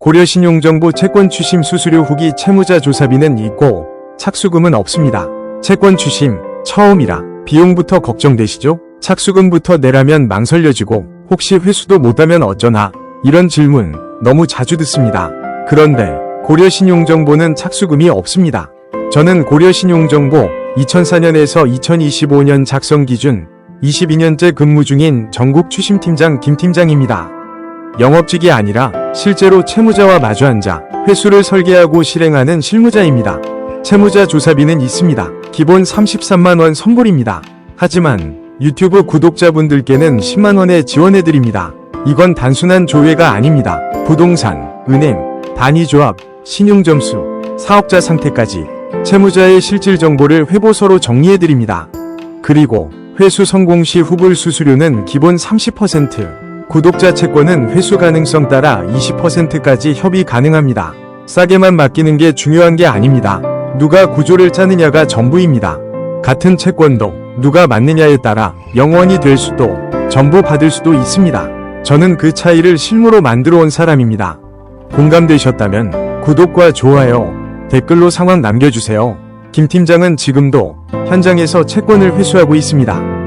고려신용정보 채권 추심 수수료 후기 채무자 조사비는 있고 착수금은 없습니다. 채권 추심 처음이라 비용부터 걱정되시죠? 착수금부터 내라면 망설여지고 혹시 회수도 못하면 어쩌나 이런 질문 너무 자주 듣습니다. 그런데 고려신용정보는 착수금이 없습니다. 저는 고려신용정보 2004년에서 2025년 작성 기준 22년째 근무 중인 전국 추심팀장 김팀장입니다. 영업직이 아니라 실제로 채무자와 마주 앉아 회수를 설계하고 실행하는 실무자입니다. 채무자 조사비는 있습니다. 기본 33만원 선불입니다. 하지만 유튜브 구독자분들께는 10만원에 지원해드립니다. 이건 단순한 조회가 아닙니다. 부동산, 은행, 단위조합, 신용점수, 사업자 상태까지 채무자의 실질 정보를 회보서로 정리해드립니다. 그리고 회수 성공 시 후불 수수료는 기본 30%, 구독자 채권은 회수 가능성 따라 20%까지 협의 가능합니다. 싸게만 맡기는 게 중요한 게 아닙니다. 누가 구조를 짜느냐가 전부입니다. 같은 채권도 누가 맞느냐에 따라 영원이 될 수도 전부 받을 수도 있습니다. 저는 그 차이를 실무로 만들어 온 사람입니다. 공감되셨다면 구독과 좋아요, 댓글로 상황 남겨주세요. 김 팀장은 지금도 현장에서 채권을 회수하고 있습니다.